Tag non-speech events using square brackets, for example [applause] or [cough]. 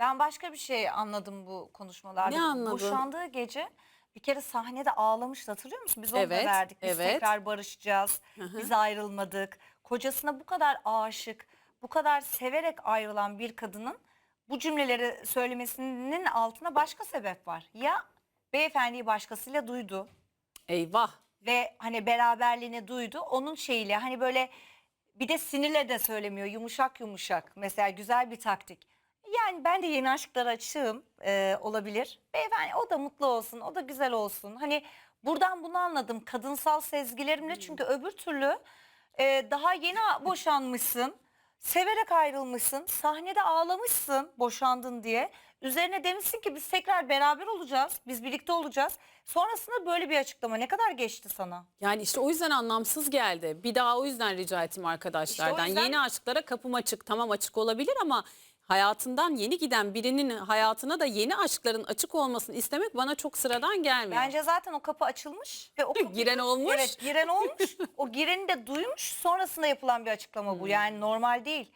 Ben başka bir şey anladım bu konuşmalarda. Ne anladın? Boşandığı gece bir kere sahnede ağlamıştı hatırlıyor musun? Biz onu Evet, da verdik. Biz evet. tekrar barışacağız. Biz ayrılmadık. Kocasına bu kadar aşık, bu kadar severek ayrılan bir kadının bu cümleleri söylemesinin altına başka sebep var. Ya beyefendiyi başkasıyla duydu Eyvah. ve hani beraberliğini duydu. Onun şeyiyle hani böyle bir de sinirle de söylemiyor. Yumuşak yumuşak. Mesela güzel bir taktik. Yani ben de yeni aşklara açığım e, olabilir. Beyefendi o da mutlu olsun, o da güzel olsun. Hani buradan bunu anladım kadınsal sezgilerimle. Çünkü öbür türlü e, daha yeni boşanmışsın. Severek ayrılmışsın. Sahnede ağlamışsın boşandın diye. Üzerine demişsin ki biz tekrar beraber olacağız. Biz birlikte olacağız. Sonrasında böyle bir açıklama ne kadar geçti sana? Yani işte o yüzden anlamsız geldi. Bir daha o yüzden rica ettim arkadaşlardan. yüzden- Yeni aşklara kapım açık. Tamam açık olabilir ama hayatından yeni giden birinin hayatına da yeni aşkların açık olmasını istemek bana çok sıradan gelmiyor. Bence zaten o kapı açılmış ve o [laughs] kapı, Giren olmuş. Evet giren olmuş. o gireni de duymuş sonrasında yapılan bir açıklama bu. Yani normal değil.